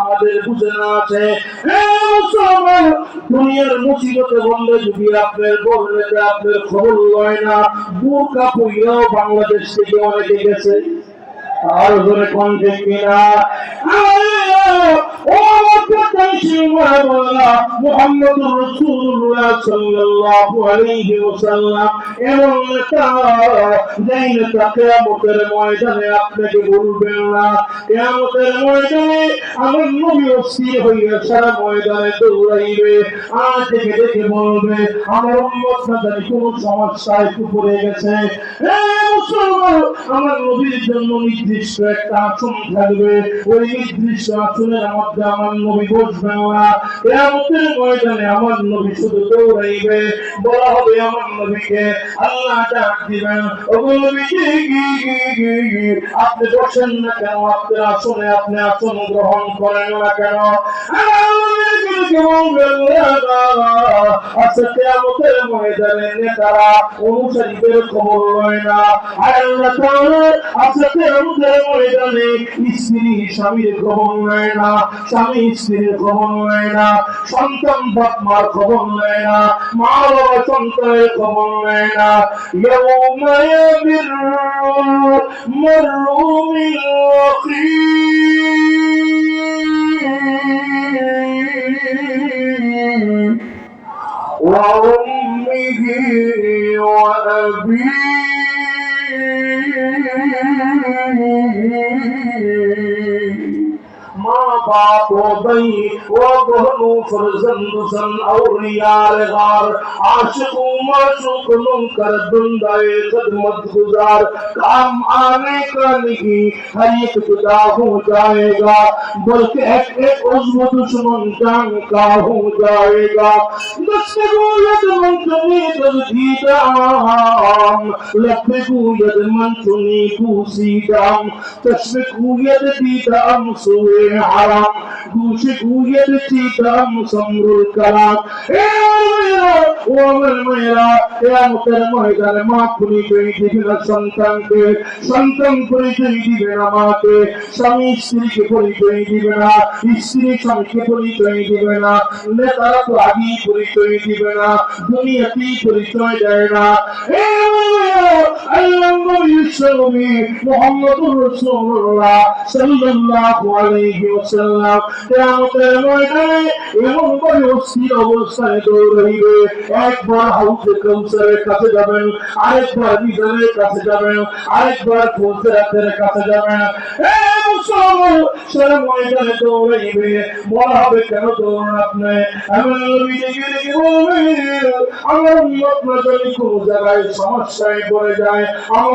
আমাদের বুঝে না আছে। দুনিয়ার মুসিবতে বললে যদি আপনার বললে যে আপনার খবর লয় না বোরকা পইয়াও বাংলাদেশ থেকে অনেকে গেছে। আর ধরে কণ্ঠে কিনা? আপনাকে বলবেন না কিয়ামতের ময়দানে আমার নবী অস্থির হইয়া সারা ময়দানে দৌড়াইবে আর দেখে দেখে বলবে আমার উম্মত কোন সমস্যায় পড়ে গেছে আমার নবীর জন্য নির্দিষ্ট একটা আসন থাকবে। ওই নির্দিষ্ট আসনের মধ্যে আমার নবী বসবে না কেয়ামতের ময়দানে আমার নবী শুধু দৌড়াইবে। বলা হবে আমার নবীকে, আল্লাহ ডাক দিবেন। আপনি বসেন না কেন? আপনার আসনে আপনি আসন গ্রহণ করেন না কেন? কি মুমিন নেতারা আচ্ছা কিয়ামতের ময়দানে নেতারা অনুসারীদের খবর লয় না আর আল্লাহ তাআলা আচ্ছা সন্তান বাপ খবর লয় না। মা বাবা সন্তানের খবর লয় না। ইয়াউমা ইয়াবিরু মাররু মিন وأمه وأبيه ما بعض गई वो बहनों फरजंद सन और यार गार आशिकों माशूक नुम कर दुंदाए खदमत गुजार काम आने का नहीं हर एक जुदा हो जाएगा बल्कि एक एक उज्म दुश्मन जान का हो जाएगा नस्बो यद मन तुनी दर्जी दाम लखबो यद मन दूसी दाम तस्बिकू यद दी दाम सोए हराम दूस দিচ্ছি দাম সমরুল কালাম এ ও আমার মেয়েরা কেয়ামতের ময়দানে মা পরিচয় দিবে না সন্তানকে। সন্তান পরিচয় দিবে না মাকে স্বামী, স্ত্রীকে পরিচয় দিবে এ সাল্লাল্লাহু রাসূলুল্লাহ কিয়ামতের ময়দানে অস্থির অবস্থায় দৌড়াইবে। একবার হাউসে কাউসারের কাছে যাবেন, আরেকবার মিজানের কাছে যাবেন, আরেকবার ফৌজরাতের কাছে যাবেন। কেন দৌড়ান আপনি? আমার উন্মত না জায়গায়, সমস্যায় পড়ে যায়। আমার